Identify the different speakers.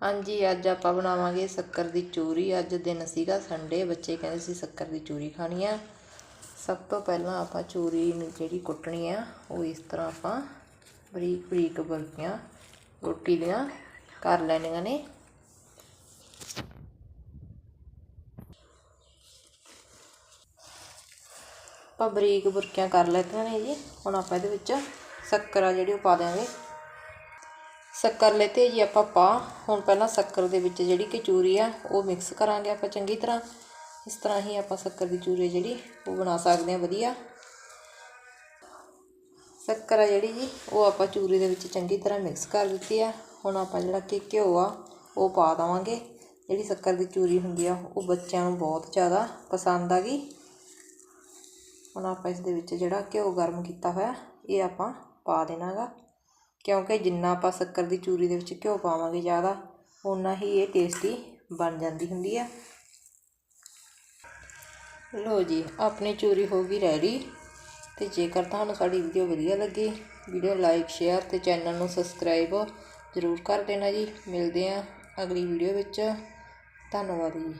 Speaker 1: ਹਾਂਜੀ, ਅੱਜ ਆਪਾਂ ਬਣਾਵਾਂਗੇ ਸ਼ੱਕਰ ਦੀ ਚੂਰੀ। ਅੱਜ ਦਿਨ ਸੀਗਾ ਸੰਡੇ ਬੱਚੇ ਕਹਿੰਦੇ ਸੀ ਸ਼ੱਕਰ ਦੀ ਚੂਰੀ ਖਾਣੀ ਆ। ਸਭ ਤੋਂ ਪਹਿਲਾਂ ਆਪਾਂ ਚੂਰੀ ਨੂੰ ਜਿਹੜੀ ਕੁੱਟਣੀ ਆ, ਉਹ ਇਸ ਤਰ੍ਹਾਂ ਆਪਾਂ ਬਰੀਕ ਬਰੀਕ ਬਰਕੀਆਂ ਰੋਟੀ ਦੀਆਂ ਕਰ ਲੈਣੀਆਂ ਨੇ। ਆਪਾਂ ਬਰੀਕ ਬੁਰਕੀਆਂ ਕਰ ਲੈਤੀਆਂ ਨੇ ਜੀ। ਹੁਣ ਆਪਾਂ ਇਹਦੇ ਵਿੱਚ ਸ਼ੱਕਰ ਆ ਜਿਹੜੀ ਉਹ ਪਾ ਦਿਆਂਗੇ। ਸ਼ੱਕਰ ਲੈਤੇ ਜੀ ਆਪਾਂ ਪਾ। ਹੁਣ ਪਹਿਲਾਂ ਸ਼ੱਕਰ ਦੇ ਵਿੱਚ ਜਿਹੜੀ ਕਿ ਚੂਰੀ ਆ, ਉਹ ਮਿਕਸ ਕਰਾਂਗੇ ਆਪਾਂ ਚੰਗੀ ਤਰ੍ਹਾਂ। ਇਸ ਤਰ੍ਹਾਂ ਹੀ ਆਪਾਂ ਸ਼ੱਕਰ ਦੀ ਚੂਰੀ ਜਿਹੜੀ, ਉਹ ਬਣਾ ਸਕਦੇ ਹਾਂ ਵਧੀਆ। ਸ਼ੱਕਰ ਆ ਜਿਹੜੀ ਜੀ, ਉਹ ਆਪਾਂ ਚੂਰੀ ਦੇ ਵਿੱਚ ਚੰਗੀ ਤਰ੍ਹਾਂ ਮਿਕਸ ਕਰ ਦਿੱਤੀ ਆ। ਹੁਣ ਆਪਾਂ ਜਿਹੜਾ ਕਿ ਘਿਓ ਆ, ਉਹ ਪਾ ਦਵਾਂਗੇ। ਜਿਹੜੀ ਸ਼ੱਕਰ ਦੀ ਚੂਰੀ ਹੁੰਦੀ ਆ, ਉਹ ਬੱਚਿਆਂ ਨੂੰ ਬਹੁਤ ਜ਼ਿਆਦਾ ਪਸੰਦ ਆ ਗਈ ਹੁਣ ਆਪਾਂ ਇਸ ਦੇ ਵਿੱਚ ਜਿਹੜਾ ਘਿਓ ਗਰਮ ਕੀਤਾ ਹੋਇਆ, ਇਹ ਆਪਾਂ ਪਾ ਦੇਣਾਗਾ ਕਿਉਂਕਿ ਜਿੰਨਾ ਆਪਾਂ ਸ਼ੱਕਰ ਦੀ ਚੂਰੀ ਦੇ ਵਿੱਚ ਘਿਓ ਪਾਵਾਂਗੇ ਜ਼ਿਆਦਾ ਉਨਾ ਹੀ ਇਹ ਟੇਸਟੀ ਬਣ ਜਾਂਦੀ ਹੁੰਦੀ ਆ। ਲੋ ਜੀ, ਆਪਣੀ ਚੂਰੀ ਹੋ ਗਈ ਰੈਡੀ ਤੇ ਜੇਕਰ ਤੁਹਾਨੂੰ ਸਾਡੀ ਵੀਡੀਓ ਵਧੀਆ ਲੱਗੀ ਵੀਡੀਓ ਲਾਈਕ ਸ਼ੇਅਰ ਤੇ ਚੈਨਲ ਨੂੰ ਸਬਸਕ੍ਰਾਈਬ ਜ਼ਰੂਰ ਕਰ ਦੇਣਾ ਜੀ। ਮਿਲਦੇ ਆਂ ਅਗਲੀ ਵੀਡੀਓ ਵਿੱਚ। ਧੰਨਵਾਦ ਜੀ।